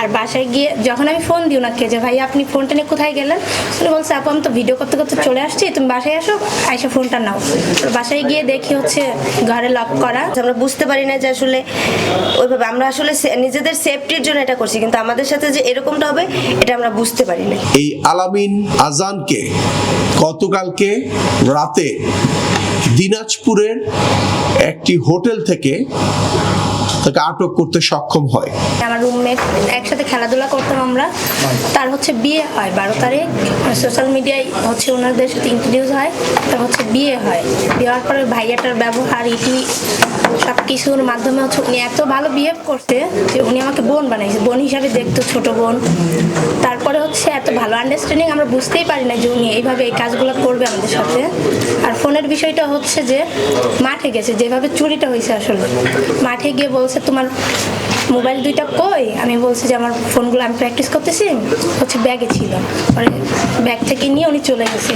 আর বাসায় গিয়ে যখন আমি ফোন দিই ওনাকে যে ভাই আপনি ফোনটা নিয়ে কোথায় গেলেন? উনি বলছে, আপু, আমি তো ভিডিও করতে করতে চলে আসছি, তুমি বাসায় আসো এসে ফোনটা নাও। বাসায় গিয়ে দেখি হচ্ছে ঘরে লক করা। আমরা বুঝতে পারি না যে আসলে ওইভাবে আমরা আসলে নিজেদের সেফটির জন্য এটা করছি, কিন্তু আমাদের সাথে যে এরকমটা হবে, এটা আমরা বুঝতে পারি না। এই আলামিন আজানকে গতকালকে রাতে দিনাজপুরের একটি হোটেল থেকে তাকে আটক করতে সক্ষম হয়। আমার রুমমেট, একসাথে খেলাধুলা করতাম আমরা। তার হচ্ছে বিয়ে হয় বারো তারিখ। সোশ্যাল মিডিয়ায় হচ্ছে ওনাদের সাথে ইন্ট্রোডিউস হয়। তার হচ্ছে বিয়ে হয়। বিয়ে হওয়ার পরে ভাইয়াটার ব্যবহার ইটি সব কিছুর মাধ্যমে হচ্ছে উনি এত ভালো বিহেভ করছে যে উনি আমাকে বোন বানাইছে। বোন হিসাবে দেখতো ছোট বোন। তারপরে হচ্ছে এত ভালো আন্ডারস্ট্যান্ডিং আমরা বুঝতেই পারি না যে উনি এইভাবে এই কাজগুলো করবে আমাদের সাথে। আর ফোনের বিষয়টা হচ্ছে যে মাঠে গেছে, যেভাবে চুরিটা হয়েছে আসলে। মাঠে গিয়ে বলছে তোমার মোবাইল দুইটা কই? আমি বলছি যে, আমার ফোনগুলো আমি প্র্যাকটিস করতেছি, হচ্ছে ব্যাগে ছিল। ব্যাগ থেকে নিয়ে উনি চলে গেছে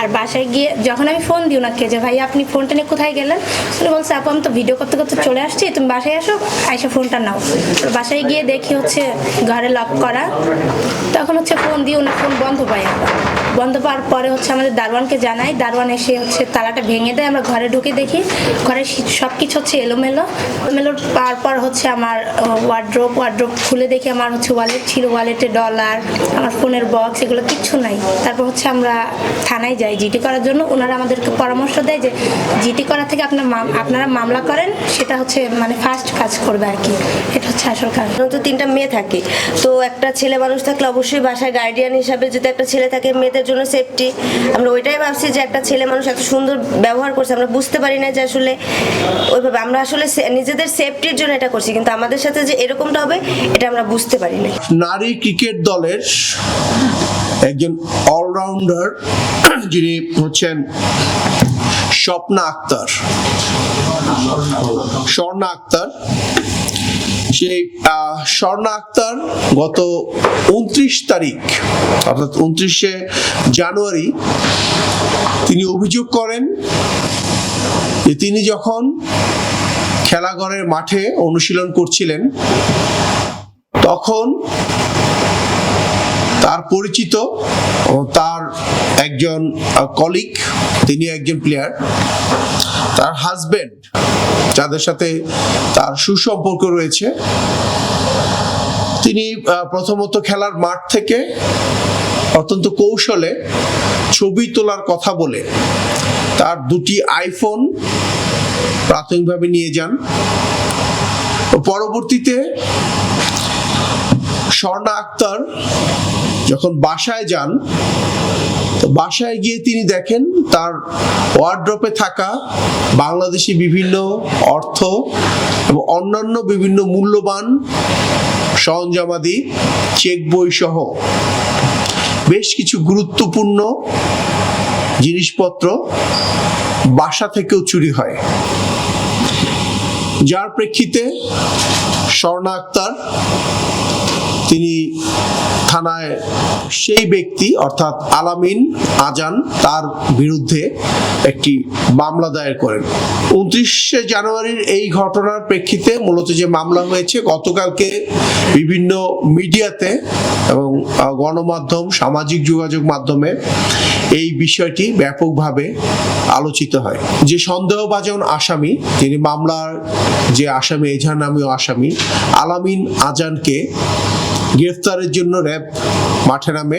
আর বাসায় গিয়ে যখন আমি ফোন দিই ওনাকে যে, ভাই, আপনি ফোনটা নিয়ে কোথায় গেলেন? উনি বলছে, আপু, আমি তো ভিডিও করতে করতে চলে আসছি, তুমি বাসায় আসো এসে ফোনটা নাও। বাসায় গিয়ে দেখি হচ্ছে ঘরে লক করা। তখন হচ্ছে ফোন দিয়ে ওনার ফোন বন্ধ পাই বন্ধ পাওয়ার পরে হচ্ছে আমাদের দারোয়ানকে জানাই। দারোয়ান এসে হচ্ছে তালাটা ভেঙে দেয়। আমরা ঘরে ঢুকে দেখি। ঘরে সব কিছু হচ্ছে এলোমেলো। এলোমেলো পাওয়ার পর হচ্ছে আমার ওয়ার্ড্রোপ ওয়ার্ড্রোপ খুলে দেখি আমার হচ্ছে ওয়ালেট ছিল। ওয়ালেটে ডলার আমার ফোনের বক্স এগুলো কিচ্ছু নাই। তারপর হচ্ছে আমরা থানায় যাই জিটি করার জন্য। ওনারা আমাদেরকে পরামর্শ দেয় যে জিটি করা থেকে আপনার আপনারা মামলা করেন। সেটা হচ্ছে মানে ফার্স্ট কাজ করবে আর কি। এটা হচ্ছে আসল কাজ। তিনটা মেয়ে থাকে, তো একটা ছেলে মানুষ থাকলে অবশ্যই বাসায় গার্ডিয়ান হিসাবে যদি একটা ছেলে থাকে, মেয়েদের জন্য সেফটি আমরা ওইটাই ভাবছি যে একটা ছেলে মানুষ এত সুন্দর ব্যবহার করছে, আমরা বুঝতে পারি না যে আসলে ওইভাবে, আমরা আসলে নিজেদের সেফটির জন্য এটা করছি, কিন্তু আমাদের সাথে যে এরকমটা হবে, এটা আমরা বুঝতে পারি না নারী ক্রিকেট দলের একজন অলরাউন্ডার যিনি হচ্ছেন স্বপ্না আক্তার। স্বর্ণা আক্তার। সেই স্বর্ণা আক্তার গত উনত্রিশ তারিখ, অর্থাৎ উনত্রিশে জানুয়ারি, তিনি অভিযোগ করেন যে তিনি যখন খেলাঘরের মাঠে অনুশীলন করছিলেন, তখন তার পরিচিত তার একজন কলিগ তিনি একজন প্লেয়ার তার হাজবেন্ড যাদের সাথে তার সুসম্পর্ক রয়েছে। তিনি প্রথমত খেলার মাঠ থেকে অত্যন্ত কৌশলে ছবি তোলার কথা বলে তার দুটি আইফোন প্রাথমিকভাবে নিয়ে যান। পরবর্তীতে স্বর্ণা আক্তার যখন বাসায় যান বাসায় গিয়ে তিনি দেখেন তার ওয়ার্ড্রপে থাকা বাংলাদেশি বিভিন্ন অর্থ এবং অন্যান্য বিভিন্ন মূল্যবান সরঞ্জামাদি চেক বই সহ বেশ কিছু গুরুত্বপূর্ণ জিনিসপত্র বাসা থেকেও চুরি হয়। যার প্রেক্ষিতে স্বর্ণা আক্তার তিনি থানায় সেই ব্যক্তি, অর্থাৎ আলামিন আজান, তার বিরুদ্ধে একটি মামলা দায়ের করেন। উনত্রিশে জানুয়ারির এই ঘটনার প্রেক্ষিতে মূলত যে মামলা হয়েছে, গতকালকে বিভিন্ন মিডিয়াতে এবং গণমাধ্যম, সামাজিক যোগাযোগ মাধ্যমে এই বিষয়টি ব্যাপকভাবে আলোচিত হয়। যে সন্দেহভাজন আসামি, যিনি মামলার যে আসামি, এজাহার নামীয় আসামি, আলামিন আজানকে গ্রেফতারের জন্য র্যাব মাঠে নামে।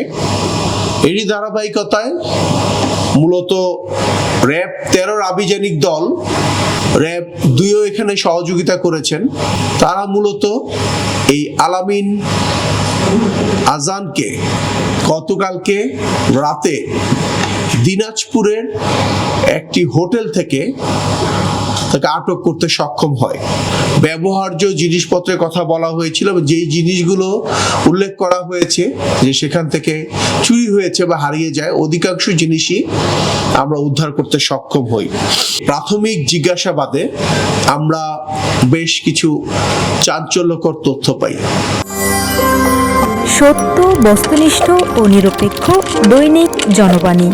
এরই ধারাবাহিকতায় মূলত র্যাব তেরোর আভিযানিক দল র্যাব দুইও এখানে সহযোগিতা করেছেন। তারা মূলত এই আলামিন আজানকে গতকালকে রাতে দিনাজপুরের একটি হোটেল থেকে তাকে আটক করতে সক্ষম হয়। ব্যবহার্য জিনিসপত্রের কথা বলা হয়েছিল যেই জিনিসগুলো উল্লেখ করা হয়েছে যে সেখান থেকে চুরি হয়েছে বা হারিয়ে যায়, অধিকাংশ জিনিসই আমরা উদ্ধার করতে সক্ষম হই। প্রাথমিক জিজ্ঞাসাবাদে আমরা বেশ কিছু চাঞ্চল্যকর তথ্য পাই। সত্য, বস্তুনিষ্ঠ ও নিরপেক্ষ দৈনিক জনবাণী।